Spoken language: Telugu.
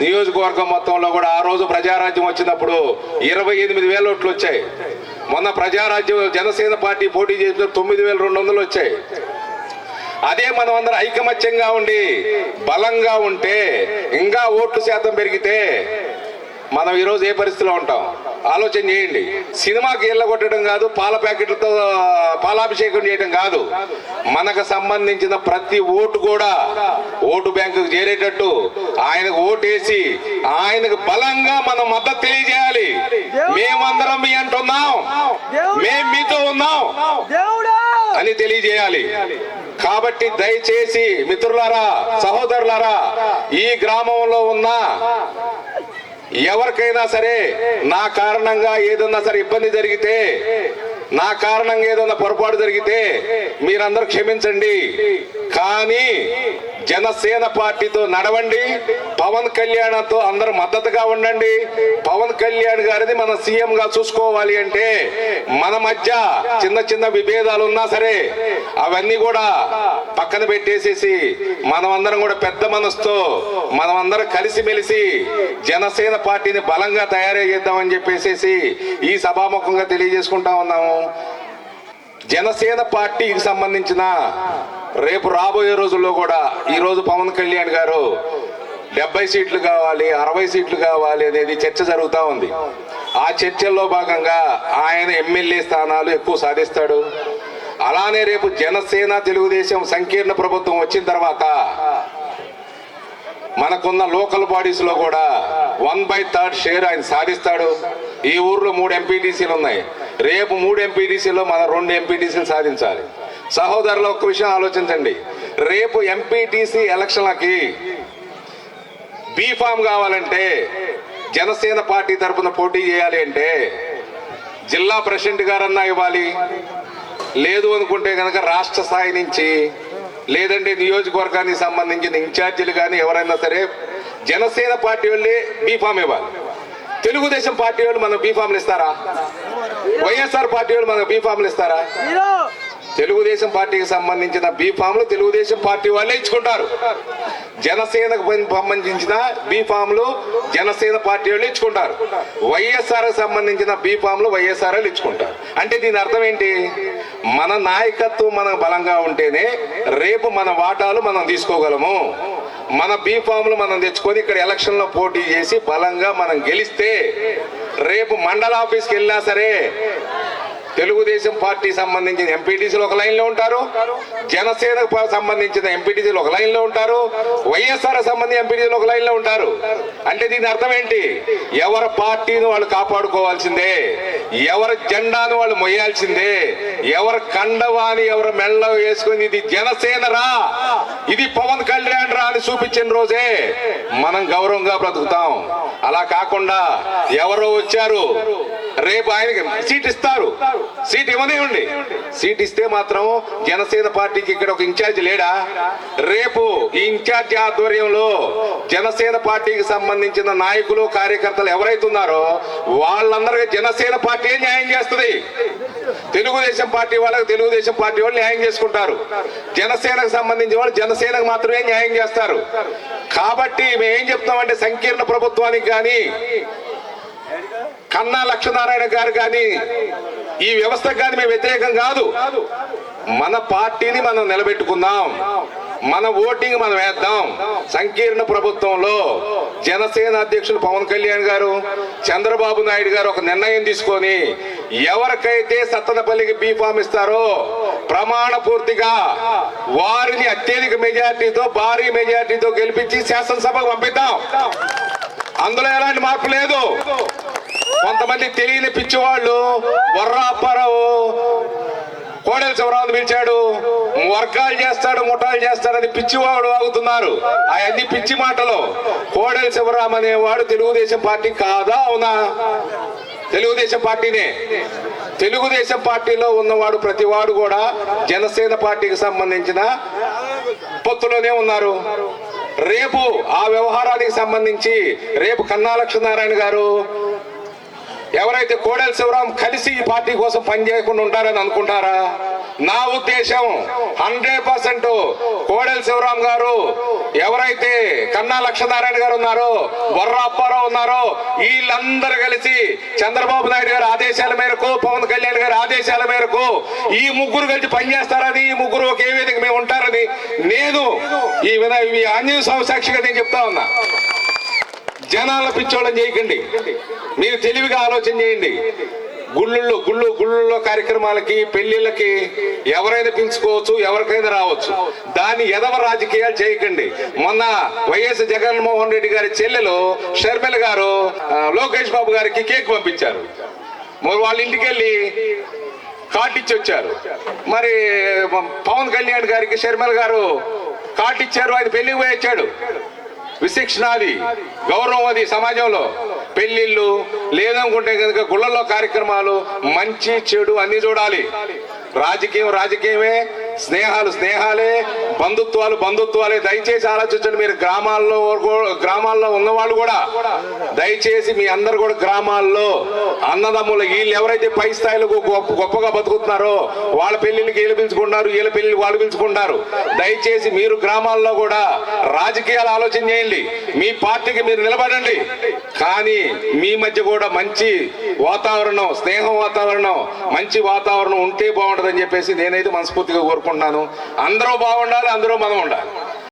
నియోజకవర్గం మొత్తంలో కూడా ఆ రోజు ప్రజారాజ్యం వచ్చినప్పుడు ఇరవై ఎనిమిది వేల ఓట్లు వచ్చాయి. మొన్న ప్రజారాజ్యం జనసేన పార్టీ పోటీ చేసిన తొమ్మిది వేల రెండు వందలు వచ్చాయి. అదే మనం అందరం ఐకమత్యంగా ఉండి బలంగా ఉంటే ఇంకా ఓట్లు శాతం పెరిగితే మనం ఈరోజు ఏ పరిస్థితిలో ఉంటాం? ఆలోచన చేయండి. సినిమాకి ఇళ్ళ కొట్టడం కాదు పాల ప్యాకెట్లతో పాలాభిషేకం చేయడం కాదు. మనకు సంబంధించిన ప్రతి ఓటు కూడా ఓటు బ్యాంకుకు చేరేటట్టు ఆయనకు ఓటేసి ఆయనకు బలంగా మనం మద్దతు తెలియజేయాలి. మేమందరం మీ అంటున్నాం మేం మీతో ఉన్నాం. అని తెలియజేయాలి. కాబట్టి దయచేసి మిత్రులారా సహోదరులారా ఈ గ్రామంలో ఉన్న ఎవరికైనా సరే నా కారణంగా ఏదన్నా సరే ఇబ్బంది జరిగితే నా కారణంగా ఏదన్నా పొరపాటు జరిగితే మీరందరూ క్షమించండి. కానీ జనసేన పార్టీతో నడవండి. పవన్ కళ్యాణ్తో అందరూ మద్దతుగా ఉండండి. పవన్ కళ్యాణ్ గారిది మన సీఎం గా చూసుకోవాలి అంటే మన మధ్య చిన్న చిన్న విభేదాలు ఉన్నా సరే అవన్నీ కూడా పక్కన పెట్టేసేసి మనం అందరం కూడా పెద్ద మనసుతో మనం అందరం కలిసిమెలిసి జనసేన పార్టీని బలంగా తయారు చేద్దామని చెప్పేసి ఈ సభాముఖంగా తెలియజేసుకుంటా ఉన్నాము. జనసేన పార్టీకి సంబంధించిన రేపు రాబోయే రోజుల్లో కూడా ఈరోజు పవన్ కళ్యాణ్ గారు డెబ్బై సీట్లు కావాలి అరవై సీట్లు కావాలి అనేది చర్చ జరుగుతూ ఉంది. ఆ చర్చల్లో భాగంగా ఆయన ఎమ్మెల్యే స్థానాలు ఎక్కువ సాధిస్తాడు. అలానే రేపు జనసేన తెలుగుదేశం సంకీర్ణ ప్రభుత్వం వచ్చిన తర్వాత మనకున్న లోకల్ బాడీస్లో కూడా వన్ బై థర్డ్ షేర్ ఆయన సాధిస్తాడు. ఈ ఊర్లో మూడు ఎంపీటీసీలు ఉన్నాయి. రేపు మూడు ఎంపీటీసీలో మనం రెండు ఎంపీటీసీలు సాధించాలి. సహోదరులు ఒక్క విషయం ఆలోచించండి. రేపు ఎంపీటీసీ ఎలక్షన్లకి బీఫామ్ కావాలంటే జనసేన పార్టీ తరపున పోటీ చేయాలి అంటే జిల్లా ప్రెసిడెంట్ గారన్నా ఇవ్వాలి. లేదు అనుకుంటే కనుక రాష్ట్ర స్థాయి నుంచి లేదంటే నియోజకవర్గానికి సంబంధించిన ఇన్ఛార్జీలు కానీ ఎవరైనా సరే జనసేన పార్టీ వాళ్ళే బీఫామ్ ఇవ్వాలి. తెలుగుదేశం పార్టీ వాళ్ళు మనం బీఫామ్లు ఇస్తారా? వైఎస్ఆర్ పార్టీ వాళ్ళు మనకు బీఫామ్లు ఇస్తారా? తెలుగుదేశం పార్టీకి సంబంధించిన బీఫామ్లు తెలుగుదేశం పార్టీ వాళ్ళే ఇచ్చుకుంటారు. జనసేనకు సంబంధించిన బీఫామ్లు జనసేన పార్టీ వాళ్ళు ఇచ్చుకుంటారు. వైఎస్ఆర్ సంబంధించిన బీఫామ్లు వైఎస్ఆర్ వాళ్ళు ఇచ్చుకుంటారు. అంటే దీని అర్థం ఏంటి? మన నాయకత్వం మనం బలంగా ఉంటేనే రేపు మన వాటాలు మనం తీసుకోగలము. మన బీఫామ్లు మనం తెచ్చుకొని ఇక్కడ ఎలక్షన్లో పోటీ చేసి బలంగా మనం గెలిస్తే రేపు మండల ఆఫీస్కి వెళ్ళినా సరే తెలుగుదేశం పార్టీ సంబంధించిన ఎంపీటీసీలు ఒక లైన్లో ఉంటారు. జనసేనకు సంబంధించిన ఎంపీటీసీలు ఒక లైన్లో ఉంటారు. వైఎస్ఆర్ సంబంధించిన ఎంపీటీసీలు ఒక లైన్లో ఉంటారు. అంటే దీని అర్థం ఏంటి? ఎవరి పార్టీని వాళ్ళు కాపాడుకోవాల్సిందే ఎవరి జెండాను వాళ్ళు మొయ్యాల్సిందే ఎవరి కండవాని ఎవరి మెళ్ళ వేసుకుని ఇది జనసేన రా ఇది పవన్ కళ్యాణ్ రా అని చూపించిన రోజే మనం గౌరవంగా బ్రతుకుతాం. అలా కాకుండా ఎవరో వచ్చారు రేపు ఆయనకి సీట్ ఇస్తారు. సీట్ ఇవ్వనివ్వండి సీట్ ఇస్తే మాత్రం జనసేన పార్టీకి ఇక్కడ ఒక ఇన్ఛార్జ్ లేడా? రేపు ఈ ఇన్ఛార్జ్ ఆధ్వర్యంలో జనసేన పార్టీకి సంబంధించిన నాయకులు కార్యకర్తలు ఎవరైతే ఉన్నారో వాళ్ళందరికీ జనసేన పార్టీ న్యాయం చేస్తుంది. తెలుగుదేశం పార్టీ వాళ్ళకి తెలుగుదేశం పార్టీ వాళ్ళు న్యాయం చేసుకుంటారు. జనసేనకు సంబంధించిన వాళ్ళు జనసేనకు మాత్రమే న్యాయం చేస్తారు. కాబట్టి మేము ఏం చెప్తామంటే సంకీర్ణ ప్రభుత్వానికి కానీ కన్నా లక్ష్మీనారాయణ గారు కానీ ఈ వ్యవస్థకు కానీ మేము వ్యతిరేకం కాదు. మన పార్టీని మనం నిలబెట్టుకుందాం. మన ఓటింగ్ మనం వేద్దాం. సంకీర్ణ ప్రభుత్వంలో జనసేన అధ్యక్షులు పవన్ కళ్యాణ్ గారు చంద్రబాబు నాయుడు గారు ఒక నిర్ణయం తీసుకొని ఎవరికైతే సత్తనపల్లికి బీఫామ్ ఇస్తారో ప్రమాణ పూర్తిగా వారిని అత్యధిక మెజార్టీతో భారీ మెజార్టీతో గెలిపించి శాసనసభకు పంపిద్దాం. అందులో ఎలాంటి మార్పు లేదు. కొంతమంది తెలియని పిచ్చివాళ్ళు వర్రాప్పారావు కోడెల శివరావుని పిలిచాడు వర్గాలు చేస్తాడు ముఠాలు చేస్తాడని పిచ్చివాడు ఆగుతున్నారు. అవన్నీ పిచ్చి మాటలు. కోడెల శివరామ్ అనేవాడు తెలుగుదేశం పార్టీ కాదా అవునా? తెలుగుదేశం పార్టీనే. తెలుగుదేశం పార్టీలో ఉన్నవాడు ప్రతివాడు కూడా జనసేన పార్టీకి సంబంధించిన పొత్తులోనే ఉన్నారు. రేపు ఆ వ్యవహారానికి సంబంధించి రేపు కన్నా లక్ష్మీనారాయణ గారు ఎవరైతే కోడెల శివరాం కలిసి ఈ పార్టీ కోసం పనిచేయకుండా ఉంటారని అనుకుంటారా? నా ఉద్దేశం హండ్రెడ్ పర్సెంట్ కోడెల శివరాం గారు ఎవరైతే కన్నా లక్ష్మీనారాయణ గారు ఉన్నారో బొర్ర అప్పారావు ఉన్నారో వీళ్ళందరూ కలిసి చంద్రబాబు నాయుడు గారి ఆదేశాల మేరకు పవన్ కళ్యాణ్ గారి ఆదేశాల మేరకు ఈ ముగ్గురు కలిసి పనిచేస్తారని ఈ ముగ్గురు ఒకే విధంగా మేము ఉంటారని నేను ఈ విధంగా ఈ ఆంజనేయ స్వామి సాక్షిగా నేను చెప్తా ఉన్నా. జనాల పిచ్చోళ్ళని చేయకండి. మీరు తెలివిగా ఆలోచన చేయండి. గుళ్ళల్లో గుళ్ళు గుళ్ళల్లో కార్యక్రమాలకి పెళ్ళిళ్ళకి ఎవరైనా పిలుచుకోవచ్చు ఎవరికైనా రావచ్చు. దాన్ని ఎదవ రాజకీయాలు చేయకండి. మొన్న వైఎస్ జగన్మోహన్ రెడ్డి గారి చెల్లెలు షర్మిల గారు లోకేష్ బాబు గారికి కేక్ పంపించారు. మరి వాళ్ళ ఇంటికి వెళ్ళి కాటిచ్చి వచ్చారు మరి పవన్ కళ్యాణ్ గారికి షర్మిల గారు కాటిచ్చారు ఆయన పెళ్ళికి పోయి వచ్చాడు. విశిక్షణాది గౌరవం అది సమాజంలో పెళ్ళిళ్ళు లేదనుకుంటే కనుక గుళ్ళల్లో కార్యక్రమాలు మంచి చెడు అన్ని చూడాలి. రాజకీయం రాజకీయమే స్నేహాలు స్నేహాలే బంధుత్వాలు బంధుత్వాలే. దయచేసి ఆలోచించండి మీరు గ్రామాల్లో గ్రామాల్లో ఉన్నవాళ్ళు కూడా దయచేసి మీ అందరు కూడా గ్రామాల్లో అన్నదమ్ములు వీళ్ళు ఎవరైతే పై స్థాయిలో గొప్ప గొప్పగా బతుకుతున్నారో వాళ్ళ పెళ్ళిళ్ళకి వీళ్ళు పిలుచుకుంటారు వీళ్ళ పెళ్ళి వాళ్ళు పిలుచుకుంటారు. దయచేసి మీరు గ్రామాల్లో కూడా రాజకీయాలు ఆలోచన చేయండి. మీ పార్టీకి మీరు నిలబడండి. కానీ మీ మధ్య కూడా మంచి వాతావరణం స్నేహం వాతావరణం మంచి వాతావరణం ఉంటే బాగుంటుందని చెప్పేసి నేనైతే మనస్ఫూర్తిగా కోరుకుంటున్నాను. అందరూ బాగుండాలి అందరూ మనం ఉండాలి.